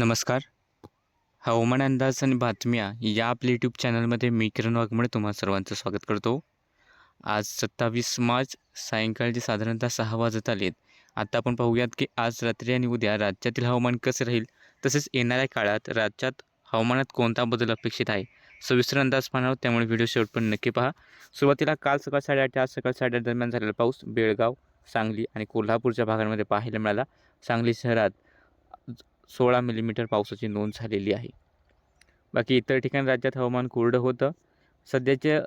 नमस्कार. हवामान अंदाज आणि बातम्या या आपल्या यूट्यूब चॅनलमध्ये मी किरण वाघमळे तुम्हा सर्वांचं स्वागत करतो. आज सत्तावीस मार्च सायंकाळचे साधारणतः सहा वाजत आलेत. आता आपण पाहूयात की आज रात्री आणि उद्या राज्यातील हवामान कसं राहील तसेच येणाऱ्या काळात राज्यात हवामानात कोणता बदल अपेक्षित आहे? सविस्तर अंदाज पाहणार त्यामुळे व्हिडिओ शेवटपर्यंत नक्की पहा. सुरुवातीला काल सकाळ साडेआठ ते आज सकाळ साडेआठ दरम्यान झालेला पाऊस बेळगाव सांगली आणि कोल्हापूरच्या भागांमध्ये पाहायला मिळाला. सांगली शहरात सोळा मिलीमीटर पावसाची नोंद झालेली आहे. बाकी इतर ठिकाणी राज्यात हवामान कोरडं होतं. सध्याचे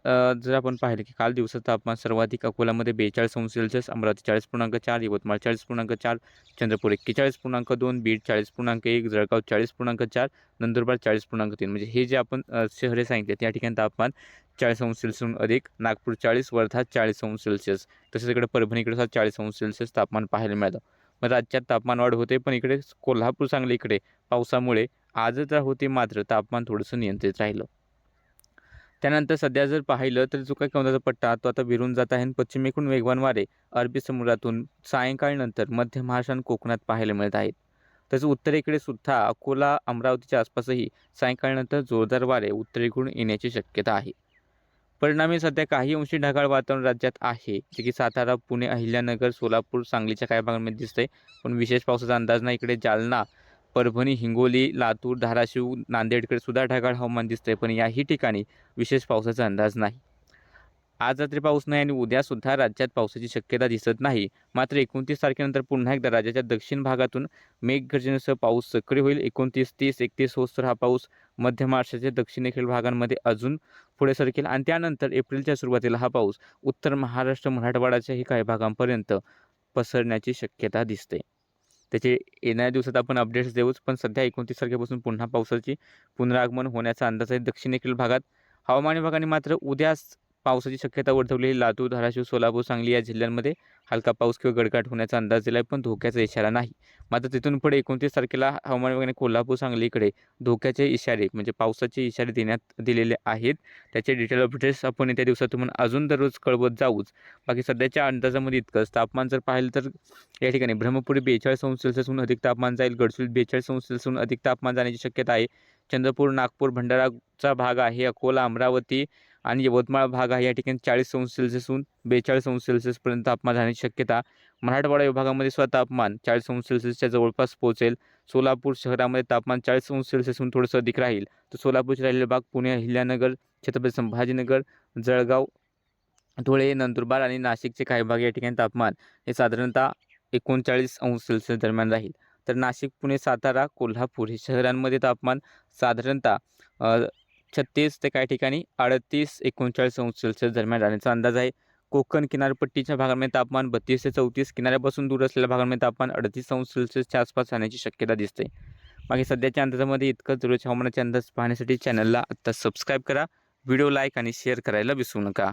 जर आपण पाहिलं की काल दिवसाचं तापमान सर्वाधिक अकोल्यामध्ये बेचाळीस अंश सेल्सिअस अमरावती चाळीस पूर्णांक चार यवतमाळ चाळीस पूर्णांक चार चंद्रपूर एक्केचाळीस पूर्णांक दोन बीड चाळीस पूर्णांक एक जळगाव चाळीस पूर्णांक चार नंदुरबार चाळीस पूर्णांक तीन. म्हणजे हे जे आपण शहरे सांगितले त्या ठिकाणी तापमान चाळीस अंश सेल्सिअसहून अधिक नागपूर चाळीस वर्धा चाळीस अंश सेल्सिअस तसेच इकडे परभणीकडे सुद्धा चाळीस अंश सेल्सिअस तापमान पाहायला मिळालं. मग राज्यात तापमान वाढ होते पण इकडे कोल्हापूर सांगली इकडे पावसामुळे आजच होते मात्र तापमान थोडंसं नियंत्रित राहिलं. त्यानंतर सध्या जर पाहिलं तर जो काही कौंदाचा पट्टा तो आता विरून जात आहे आणि पश्चिमेकडून वेगवान वारे अरबी समुद्रातून सायंकाळनंतर मध्य महाराष्ट्र आणि कोकणात पाहायला मिळत आहेत. तसंच उत्तरेकडे सुद्धा अकोला अमरावतीच्या आसपासही सायंकाळनंतर जोरदार वारे उत्तरेकडून येण्याची शक्यता आहे. परिणामी सध्या काही अंशी ढगाळ वातावरण राज्यात आहे जे की सातारा पुणे अहिल्यानगर सोलापूर सांगलीच्या काही भागांमध्ये दिसतंय. पण विशेष पावसाचा अंदाज नाही. इकडे जालना परभणी हिंगोली लातूर धाराशिव नांदेडकडे सुद्धा ढगाळ हवामान दिसतंय. पण याही ठिकाणी विशेष पावसाचा अंदाज नाही. आज रात्री पाऊस नाही आणि उद्यासुद्धा राज्यात पावसाची शक्यता दिसत नाही. मात्र एकोणतीस तारखेनंतर पुन्हा एकदा राज्याच्या दक्षिण भागातून मेघगर्जनेसह पाऊस सक्रिय होईल. एकोणतीस तीस एकतीस होस्तर हा पाऊस मध्य महाराष्ट्राच्या दक्षिणेकडील भागांमध्ये अजून पुढे सरकेल आणि त्यानंतर एप्रिलच्या सुरुवातीला हा पाऊस उत्तर महाराष्ट्र मराठवाड्याच्याही काही भागांपर्यंत पसरण्याची शक्यता दिसते. त्याचे येणाऱ्या दिवसात आपण अपडेट्स देऊच पण सध्या एकोणतीस तारखेपासून पुन्हा पावसाची पुनरागमन होण्याचा अंदाज आहे दक्षिणेकडील भागात. हवामान विभागाने मात्र उद्याच पावसाची शक्यता वर्तवलेली लातूर धाराशिव सोलापूर सांगली या जिल्ह्यांमध्ये हलका पाऊस किंवा गडकाट होण्याचा अंदाज दिला आहे पण धोक्याचा इशारा नाही. मात्र तिथून पुढे एकोणतीस तारखेला हवामान विभागाने कोल्हापूर सांगलीकडे धोक्याचे इशारे म्हणजे पावसाचे इशारे देण्यात दिलेले आहेत. त्याचे डिटेल अपडेट्स आपण येत्या दिवसात तुम्हाला अजून दररोज कळवत जाऊच. बाकी सध्याच्या अंदाजामध्ये इतकंच. तापमान जर पाहिलं तर या ठिकाणी ब्रह्मपुरी बेचाळीस अंश सेल्सिअसहून अधिक तापमान जाईल. गडचिरोली बेचाळीस अंश सेल्सिअसहून अधिक तापमान जाण्याची शक्यता आहे. चंद्रपूर नागपूर भंडाराचा भाग आहे. अकोला अमरावती आणि यवतमाळ भाग आहे. या ठिकाणी चाळीस अंश सेल्सिअसहून बेचाळीस अंश सेल्सिअसपर्यंत तापमान राहण्याची शक्यता. मराठवाडा विभागामध्ये सुद्धा तापमान चाळीस अंश सेल्सिअसच्या जवळपास पोहोचेल. सोलापूर शहरामध्ये तापमान चाळीस अंश सेल्सिअसहून थोडंसं अधिक राहील. तर सोलापूरचे राहिलेले भाग पुणे अहिल्यानगर छत्रपती संभाजीनगर जळगाव धुळे नंदुरबार आणि नाशिकचे काही भाग या ठिकाणी तापमान हे साधारणतः एकोणचाळीस अंश सेल्सिअस दरम्यान राहील. तर नाशिक पुणे सातारा कोल्हापूर हे शहरांमध्ये तापमान साधारणतः छत्तीस ते काही ठिकाणी अडतीस एकोणचाळीस अंश सेल्सिअस दरम्यान राहण्याचा अंदाज आहे. कोकण किनारपट्टीच्या भागामध्ये तापमान बत्तीस ते चौतीस किनाऱ्यापासून दूर असलेल्या भागामध्ये तापमान अडतीस अंश सेल्सिअसच्या आसपास राहण्याची शक्यता दिसते. बाकी सध्याच्या अंदाजामध्ये इतकंच रोज हवामानाचे अंदाज पाहण्यासाठी चॅनलला आत्ता सबस्क्राईब करा. व्हिडिओ लाईक आणि शेअर करायला विसरू नका.